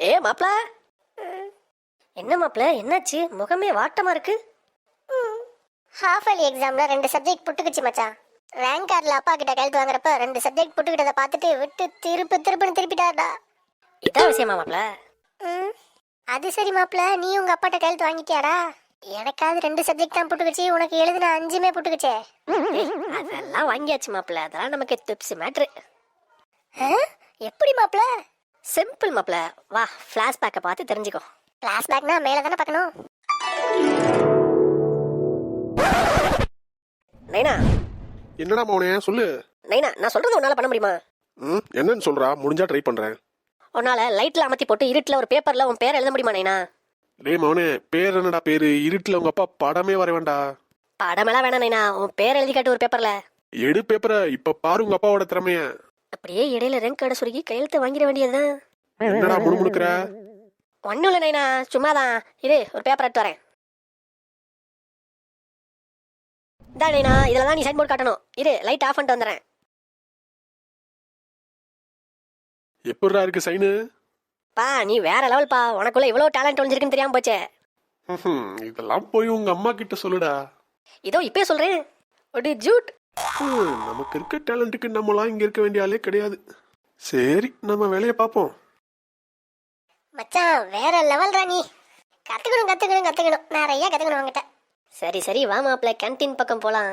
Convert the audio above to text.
ஏ மாப்ள? என்ன மாப்ள? என்னாச்சு? முகமே வாட்டமா இருக்கு? ஹாஃப் இயர்லி எக்ஸாம்ல ரெண்டு சப்ஜெக்ட் புட்டுக்குச்சு மச்சான். ரேங்க் கார்டில் அப்பா கிட்ட கையெழுத்து வாங்குறப்ப ரெண்டு சப்ஜெக்ட் புட்டுக்கிட்டதை பார்த்துட்டு விட்டு திருப்பு திருப்புன்னு திருப்பிட்டாடா இதான் விஷயமா மாப்ள? ம். அது சரி மாப்ள. நீ உங்க அப்பாட்ட கையெழுத்து வாங்கிட்டியாடா? எனக்காவது ரெண்டு சப்ஜெக்ட் தான் புட்டுக்குச்சு. உனக்கு எழுதின அஞ்சுமே புட்டுக்குச்சே. அதெல்லாம் வாங்கியாச்சு மாப்ள. அதெல்லாம் நமக்கு டிப்ஸ் மேட்ரு? எப்படி மாப்ள? சிம்பிள் மாப்ள வா ஃபிளாஷ் பேக்கை பார்த்து தெரிஞ்சுக்கோ. ஃபிளாஷ்பேக்னா மேலே தானே பார்க்கணும்? நைனா. என்னடா மௌனே? சொல்லு. நைனா நான் சொல்றது உன்னால பண்ண முடியுமா? ம் என்னன்னு சொல்றா. முடிஞ்சா ட்ரை பண்றேன். உன்னால லைட்ல அமர்த்தி போட்டு இருட்டுல ஒரு பேப்பர்ல உன் பேர் எழுத முடியுமா நைனா? டேய் மௌனே பேர் என்னடா பேரு? இருட்டுல உங்க அப்பா படமே வர வேண்டாம். படமெல்லாம் வேணாம் நைனா. உன் பேர் எழுதி காட்டு ஒரு பேப்பர்ல. எடு பேப்பரை. இப்ப பாரு உங்க அப்பாவோட திறமைய. அப்படியே இடையில ரேங்க் கார்டை சுருக்கி கையெழுத்து வாங்கிட வேண்டியதுதான். என்னடா முணுமுணுக்கிற ஒன்றும் இல்லை நைனா சும்மாதான். இரு ஒரு பேப்பர் எடுத்து வரேன். இந்தா நைனா இதில் தான் நீ சைன் போர்டு காட்டணும். இரு லைட் ஆஃப் பண்ணிட்டு வந்துடுறேன். எப்படிடா இருக்கு சைனு பா நீ வேற லெவல் பா. உனக்குள்ள இவ்வளோ டேலண்ட் ஒழிஞ்சிருக்குன்னு தெரியாம போச்சே. இதெல்லாம் போய் உங்க அம்மா கிட்ட சொல்லுடா. இதோ இப்பயே சொல்றேன். ஒரு ஜூட் நமக்கு இருக்க டேலண்ட்டுக்கு நம்மளாம் இங்க இருக்க வேண்டிய ஆளே கிடையாது. சரி நம்ம வேலையை பார்ப்போம். மச்சான் வேற லெவல்ரா நீ. கத்துக்கணும் கத்துக்கணும் கத்துக்கணும். நிறைய கத்துக்கணும் உங்ககிட்ட சரி சரி வா மாப்பிள்ள கேன்டீன் பக்கம் போலாம்.